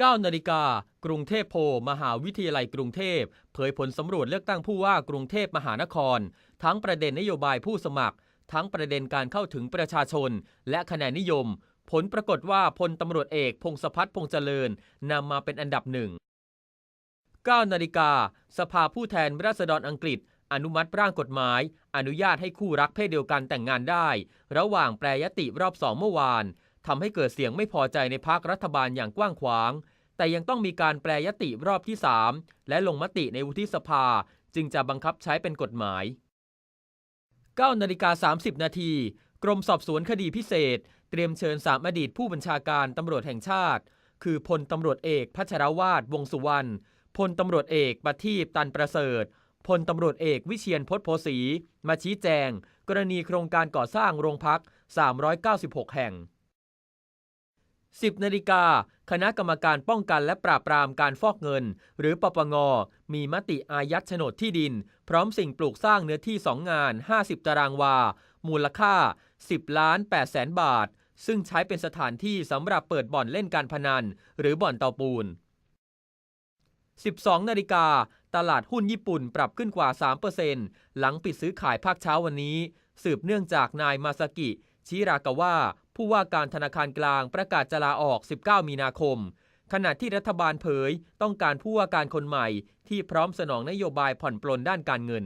9นาฬิกา กรุงเทพโพมหาวิทยาลัยกรุงเทพ เผยผลสำรวจเลือกตั้งผู้ว่ากรุงเทพมหานคร ทั้งประเด็นนโยบายผู้สมัคร ทั้งประเด็นการเข้าถึงประชาชน และคะแนนนิยม ผลปรากฏว่าพลตำรวจเอกพงศพัฒน์พงษ์เจริญนำมาเป็นอันดับหนึ่ง9นาฬิกา สภาผู้แทนราษฎรอังกฤษ อนุมัติร่างกฎหมาย อนุญาตให้คู่รักเพศเดียวกันแต่งงานได้ ระหว่างแปรยติรอบสองเมื่อวาน ทำให้เกิดเสียงไม่พอใจในพรรครัฐบาลอย่างกว้างขวาง แต่ยังต้องมีการแปรยติรอบที่ 3 และลงมติในวุฒิสภา จึงจะบังคับใช้เป็นกฎหมาย9นาฬิกา30 นาที กรมสอบสวนคดีพิเศษ เตรียมเชิญสามอดีตผู้บัญชาการตำรวจแห่งชาติ คือพลตำรวจเอกพัชรวาดวงสุวรรณพลตำรวจเอกประทีปตันประเสริฐพลตำรวจเอกวิเชียนพจน์โพสีมาชี้แจง กรณีโครงการก่อสร้างโรงพัก 396 แห่ง 10นาฬิกาคณะกรรมการป้องกันและปราบปรามการฟอกเงิน หรือปปง มีมติอายัดโฉนดที่ดิน พร้อมสิ่งปลูกสร้างเนื้อที่ 2 งาน 50 ตารางวา มูลค่า 10 ล้าน8แสนบาท ซึ่งใช้เป็นสถานที่สำหรับเปิดบ่อนเล่นการพนัน หรือบ่อนเตาปูน 12 นาฬิกา ตลาดหุ้นญี่ปุ่นปรับขึ้นกว่า 3%หลังปิดซื้อขายภาคเช้าวันนี้ สืบเนื่องจากนายมาซากิ ชิรากาวะผู้ว่าการธนาคารกลางประกาศจะลาออก 19 มีนาคม ขณะที่รัฐบาลเผยต้องการผู้ว่าการคนใหม่ที่พร้อมสนองนโยบายผ่อนปลนด้านการเงิน